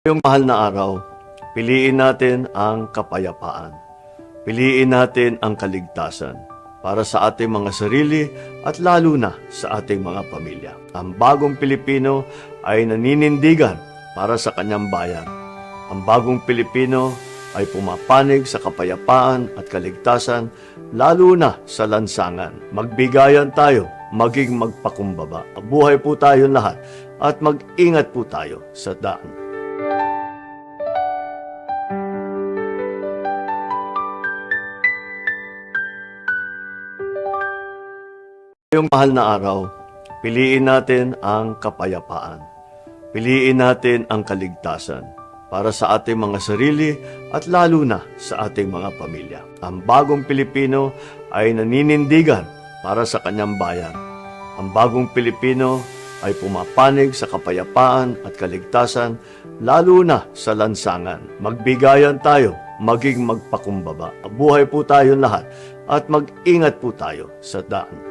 Ngayong mahal na araw, piliin natin ang kapayapaan. Piliin natin ang kaligtasan para sa ating mga sarili at lalo na sa ating mga pamilya. Ang bagong Pilipino ay naninindigan para sa kanyang bayan. Ang bagong Pilipino ay pumapanig sa kapayapaan at kaligtasan lalo na sa lansangan. Magbigayan tayo, maging magpakumbaba. Buhay po tayo lahat at mag-ingat po tayo sa daan. Ngayong mahal na araw, piliin natin ang kapayapaan. Piliin natin ang kaligtasan para sa ating mga sarili at lalo na sa ating mga pamilya. Ang bagong Pilipino ay naninindigan para sa kanyang bayan. Ang bagong Pilipino ay pumapanig sa kapayapaan at kaligtasan lalo na sa lansangan. Magbigayan tayo, maging magpakumbaba. Buhay po tayo lahat at mag-ingat po tayo sa daan.